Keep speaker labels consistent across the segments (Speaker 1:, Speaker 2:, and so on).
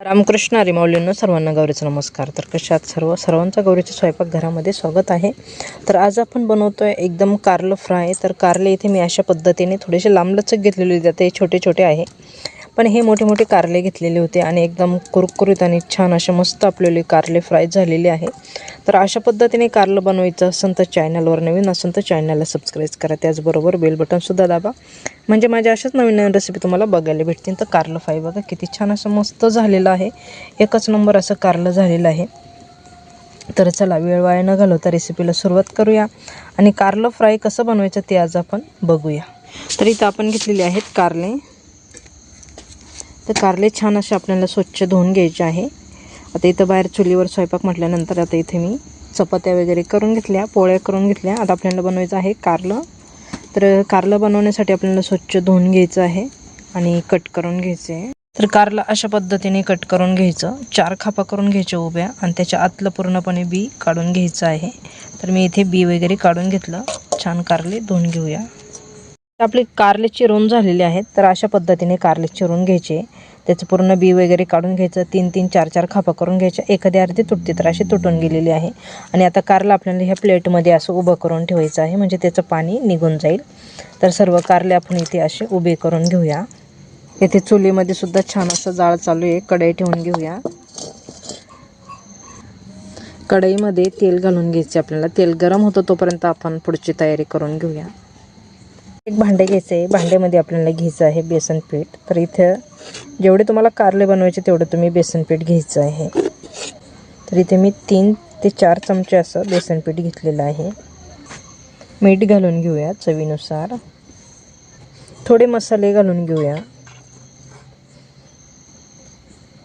Speaker 1: रामकृष्ण हरी सर्वांना गौरीचा नमस्कार. तर कशात सर्व? सर्वांचा गौरीच्या स्वयंपाकघरामध्ये स्वागत आहे. तर आज आपण बनवतो आहे एकदम कारलं फ्राय. तर कारले इथे मी अशा पद्धतीने थोडेसे लांबलचक घेतलेले जाते ते छोटे छोटे आहे. पण हे मोठे मोठे कारले घेतलेले होते आणि एकदम कुरकुरीत आणि छान असे मस्त आपलेले कारले फ्राय झालेले आहे. तर अशा पद्धतीने कारलं बनवायचं असेल तर चॅनलवर नवीन असेल तर चॅनलला सबस्क्राईब करा. त्याचबरोबर बेल बटनसुद्धा दाबा. म्हणजे माझ्या अशाच नवीन नवीन रेसिपी तुम्हाला बघायला भेटतील. तर कारलं फ्राय बघा किती छान असं मस्त झालेलं आहे. एकच नंबर असं कारलं झालेलं आहे. तर चला वेळ वाया न घालवता रेसिपीला सुरुवात करूया. आणि कारलं फ्राय कसं बनवायचं ते आज आपण बघूया. तर इथं आपण घेतलेले आहेत कारले. तर कारले छान असे आपल्याला स्वच्छ धुवून घ्यायचे आहे. आता इथं बाहेर चुलीवर स्वयंपाक म्हटल्यानंतर आता इथे मी चपात्या वगैरे करून घेतल्या पोळ्या करून घेतल्या. आता आपल्याला बनवायचं आहे कारलं. तर कारलं बनवण्यासाठी आपल्याला स्वच्छ धुवून घ्यायचं आहे आणि कट करून घ्यायचं. आहे तर कारला अशा पद्धतीने कट करून घ्यायचं. चार खापा करून घ्यायच्या उभ्या आणि त्याच्या आतलं पूर्णपणे बी काढून घ्यायचं आहे. तर मी इथे बी वगैरे काढून घेतलं. छान कारले धुवून घेऊया. आपले कारले चिरून झालेले आहेत. तर अशा पद्धतीने कारले चिरून घ्यायचे. त्याचं पूर्ण बी वगैरे काढून घ्यायचं. तीन तीन चार चार खापा करून घ्यायच्या. एखादी अर्धी तुटते तर अशी तुटून गेलेली आहे. आणि आता कारला आपल्याला ह्या प्लेटमध्ये असं उभं करून ठेवायचं आहे. म्हणजे त्याचं पाणी निघून जाईल. तर सर्व कारले आपण इथे असे उभे करून घेऊया. येथे चुलीमध्ये सुद्धा छान असं जाळ चालू आहे. कढई ठेवून घेऊया. कढईमध्ये तेल घालून घ्यायचे आपल्याला. तेल गरम होतं तोपर्यंत आपण पुढची तयारी करून घेऊया. एक भांडे घ्यायचं आहे. भांड्यामध्ये आपल्याला घ्यायचं आहे बेसन पीठ. तर इथं जेवढे तुम्हाला कारले बनवायचे तेवढं तुम्ही बेसन पीठ घ्यायचं आहे. तर इथे मी तीन ते चार चमचे असं बेसन पीठ घेतलेलं आहे. मीठ घालून घेऊया चवीनुसार. थोडे मसाले घालून घेऊया.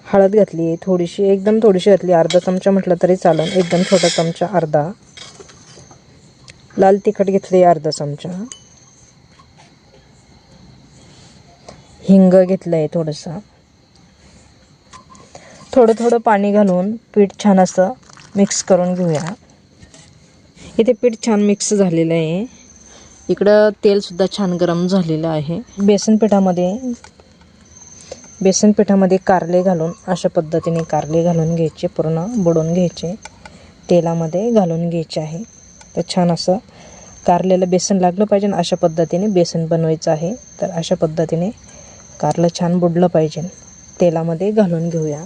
Speaker 1: हळद घातली आहे थोडीशी एकदम थोडीशी घातली. अर्धा चमचा म्हटलं तरी चालेल. एकदम छोटा चमचा अर्धा. लाल तिखट घेतली अर्धा चमचा. हिंग घेतलं आहे थोडंसं. थोडं थोडं पाणी घालून पीठ छान असं मिक्स करून घेऊया. इथे पीठ छान मिक्स झालेलं आहे. इकडं तेलसुद्धा छान गरम झालेलं आहे. बेसन पिठामध्ये बेसन पिठामध्ये कारले घालून अशा पद्धतीने कारले घालून घ्यायचे पूर्ण बुडवून घ्यायचे. तेलामध्ये घालून घ्यायचे आहे. तर छान असं कारलेलं बेसन लागलं पाहिजे अशा पद्धतीने बेसन बनवायचं आहे. तर अशा पद्धतीने कारलं छान बुडलं पाहिजे. तेलामध्ये घालून घेऊया.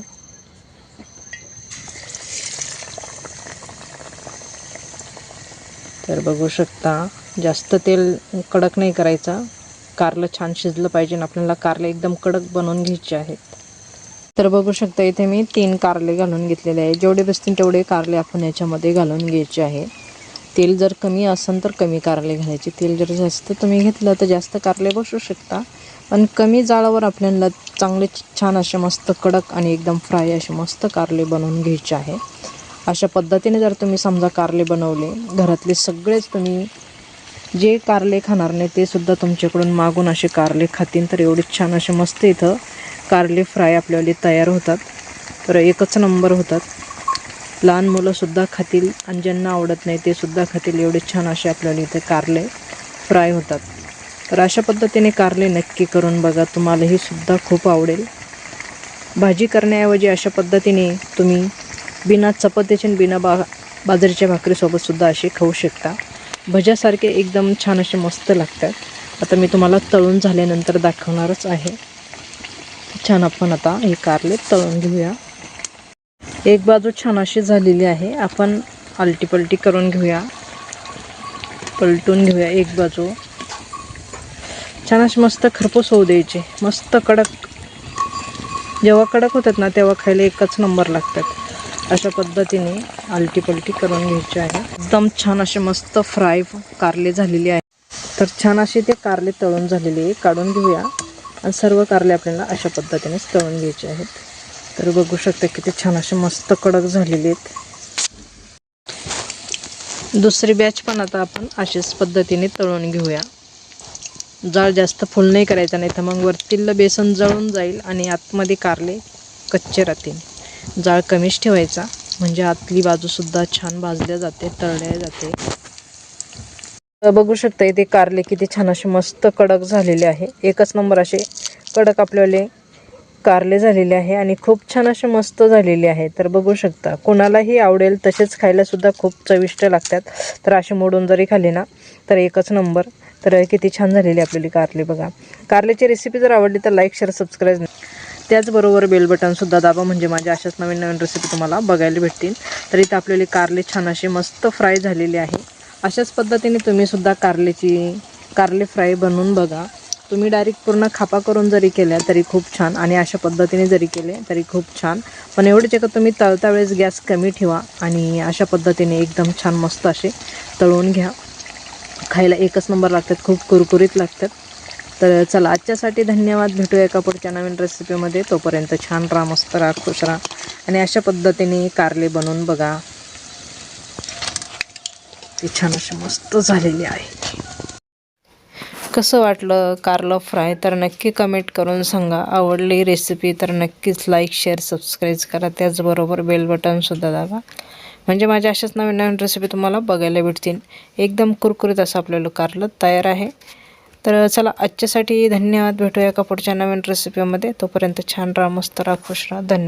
Speaker 1: तर बघू शकता जास्त तेल कडक नाही करायचा. कारलं छान शिजलं पाहिजे आपल्याला कारले एकदम कडक बनवून घ्यायचे आहेत. तर बघू शकता इथे मी तीन कारले घालून घेतलेले आहे. जेवढे बसतील तेवढे कारले आपण याच्यामध्ये घालून घ्यायचे आहे. तेल जर कमी असेल तर कमी कारले घालायचे. तेल जर जास्त तुम्ही घेतलं तर जास्त कारले बसू शकता. पण कमी जाळावर आपल्याला चांगले छान असे मस्त कडक आणि एकदम फ्राय असे मस्त कारले बनवून घ्यायचे आहे. अशा पद्धतीने जर तुम्ही समजा कारले बनवले घरातले सगळेच तुम्ही जे कारले खाणार नाही ते सुद्धा तुमच्याकडून मागून असे कारले खातील तर एवढे छान असे मस्त इथं कारले फ्राय आपल्याला तयार होतात. तर एकच नंबर होतात. लहान मुलंसुद्धा खातील आणि ज्यांना आवडत नाही ते सुद्धा खातील. एवढे छान असे आपल्याला इथे कारले फ्राय होतात. तर अशा पद्धतीने कारले नक्की करून बघा. तुम्हालाही सुद्धा खूप आवडेल. भाजी करण्याऐवजी अशा पद्धतीने तुम्ही बिना चपातीचे आणि बिना बा बाजरीच्या भाकरीसोबतसुद्धा असे खाऊ शकता. भज्यासारखे एकदम छान असे मस्त लागतात. आता मी तुम्हाला तळून झाल्यानंतर दाखवणारच आहे. छान आपण आता हे कारले तळून घेऊया. एक बाजू छान अशी झालेली आहे. आपण आलटीपलटी करून घेऊया. पलटून घेऊया एक बाजू. छान अशी मस्त खरपूस होऊ द्यायची. मस्त कडक. जेव्हा कडक होतात ना तेव्हा खायला एकच नंबर लागतात. अशा पद्धतीने आलटीपलटी करून घ्यायची आहे. एकदम छान असे मस्त फ्राय कारले झालेले आहे. तर छान असे ते कारले तळून झालेले काढून घेऊया. आणि सर्व कारले आपल्याला अशा पद्धतीनेच तळून घ्यायचे आहेत. तर बघू शकता किती छान असे मस्त कडक झालेले आहेत. दुसरी बॅच पण आता आपण अशाच पद्धतीने तळून घेऊया. जाळ जास्त फुल नाही करायचा नाही तर मग वरतीलं बेसन जळून जाईल आणि आतमध्ये कारले कच्चे राहतील. जाळ कमीच ठेवायचा म्हणजे आतली बाजूसुद्धा छान भाजल्या जाते तळल्या जाते. बघू शकता इथे कारले किती छान असे मस्त कडक झालेले आहे. एकच नंबर असे कडक आपल्याला कारले झालेले आहे आणि खूप छान असे मस्त झालेले आहे. तर बघू शकता कोणालाही आवडेल तसेच खायलासुद्धा खूप चविष्ट लागतात. तर असे मोडून जरी खाले ना तर एकच नंबर. तर किती छान झालेली आपल्याली कारले बघा. कारल्याची रेसिपी जर आवडली तर लाईक शेअर सबस्क्राईब त्याचबरोबर बेल बटनसुद्धा दाबा म्हणजे माझ्या अशाच नवीन नवीन रेसिपी तुम्हाला बघायला भेटतील. तर इथं आपल्याला कारले छान असे मस्त फ्राय झालेले आहे. अशाच पद्धतीने तुम्हीसुद्धा कारलेची कारले फ्राय बनवून बघा. तुम्ही डायरेक्ट पूर्ण खापा करून जरी केल्या तरी खूप छान आणि अशा पद्धतीने जरी केले तरी खूप छान. पण एवढेच आहे का तुम्ही तळता वेळेस गॅस कमी ठेवा आणि अशा पद्धतीने एकदम छान मस्त असे तळून घ्या. खायला एकच नंबर लागतात खूप कुरकुरीत लागतात. तर चला आजच्यासाठी धन्यवाद. भेटूया एका पुढच्या नवीन रेसिपीमध्ये तोपर्यंत छान राहा मस्त राहा खुश राहा. आणि अशा पद्धतीने कारले बनवून बघा. ती छान अशी मस्त झालेली आहे. कसं वाटलं कारलं फ्राय तर नक्की कमेंट करून सांगा. आवडली रेसिपी तर नक्कीच लाईक शेअर सबस्क्राईब करा. त्याचबरोबर बेल बटनसुद्धा दाबा. म्हणजे माझ्या अशाच नवीन नवीन रेसिपी तुम्हाला बघायला भेटतील. एकदम कुरकुरीत असं आपल्याला कारलं तयार आहे. तर चला आजच्यासाठी धन्यवाद. भेटूया का पुढच्या नवीन रेसिपीमध्ये तोपर्यंत छान राहा मस्त राहा खुश राहा. धन्यवाद.